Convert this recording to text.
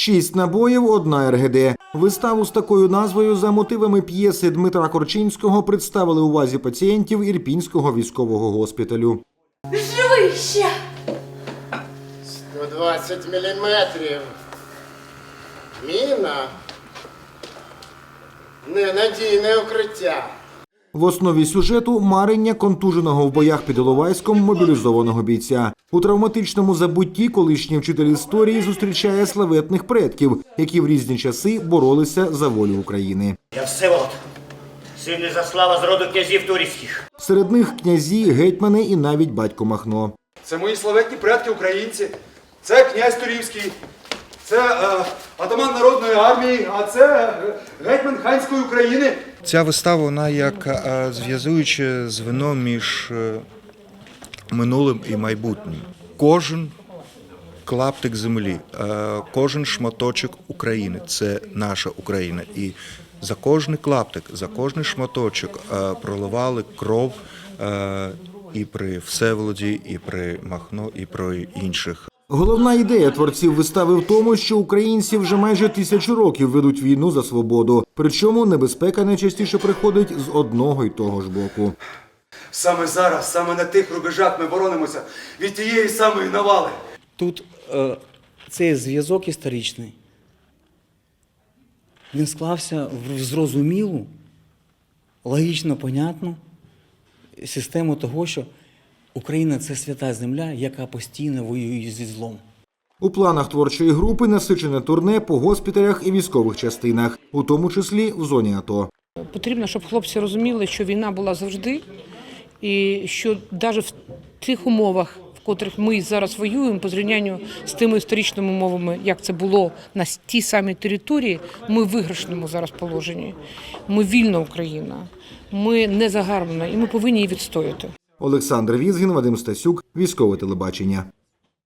Шість набоїв, одна РГД. Виставу з такою назвою за мотивами п'єси Дмитра Корчинського представили увазі пацієнтів Ірпінського військового госпіталю. Живий ще! 120 міліметрів. Міна. Ненадійне укриття. В основі сюжету марення контуженого в боях під Іловайськом мобілізованого бійця. У травматичному забутті колишній вчитель історії зустрічає славетних предків, які в різні часи боролися за волю України. Я Всеволод, син Ізяслава з роду князів турівських. Серед них князі, гетьмани і навіть батько Махно. Це мої славетні предки українці. Це князь Турівський, це е, атаман народної армії, а це е, гетьман ханської України. Ця вистава вона як е, зв'язуюче звено між е, минулим і майбутнім. Кожен клаптик землі, е, кожен шматочок України це наша Україна. І за кожний клаптик, за кожний шматочок е, проливали кров е, і при Всеволоді, і при Махно, і при інших. Головна ідея творців вистави в тому, що українці вже майже тисячу років ведуть війну за свободу. Причому небезпека найчастіше приходить з одного й того ж боку. Саме зараз, саме на тих рубежах ми боронимося від тієї самої навали. Тут е, цей зв'язок історичний. Він склався в зрозумілу, логічно понятну систему того, що Україна це свята земля, яка постійно воює зі злом. У планах творчої групи насичене турне по госпіталях і військових частинах, у тому числі в зоні АТО. Потрібно, щоб хлопці розуміли, що війна була завжди, і що навіть в тих умовах, в котрих ми зараз воюємо, по зрівнянню з тими історичними умовами, як це було на тій самій території, ми в виграшному зараз положенні. Ми вільна Україна, ми не загарбана, і ми повинні її відстояти. Олександр Візгін, Вадим Стасюк, військове телебачення.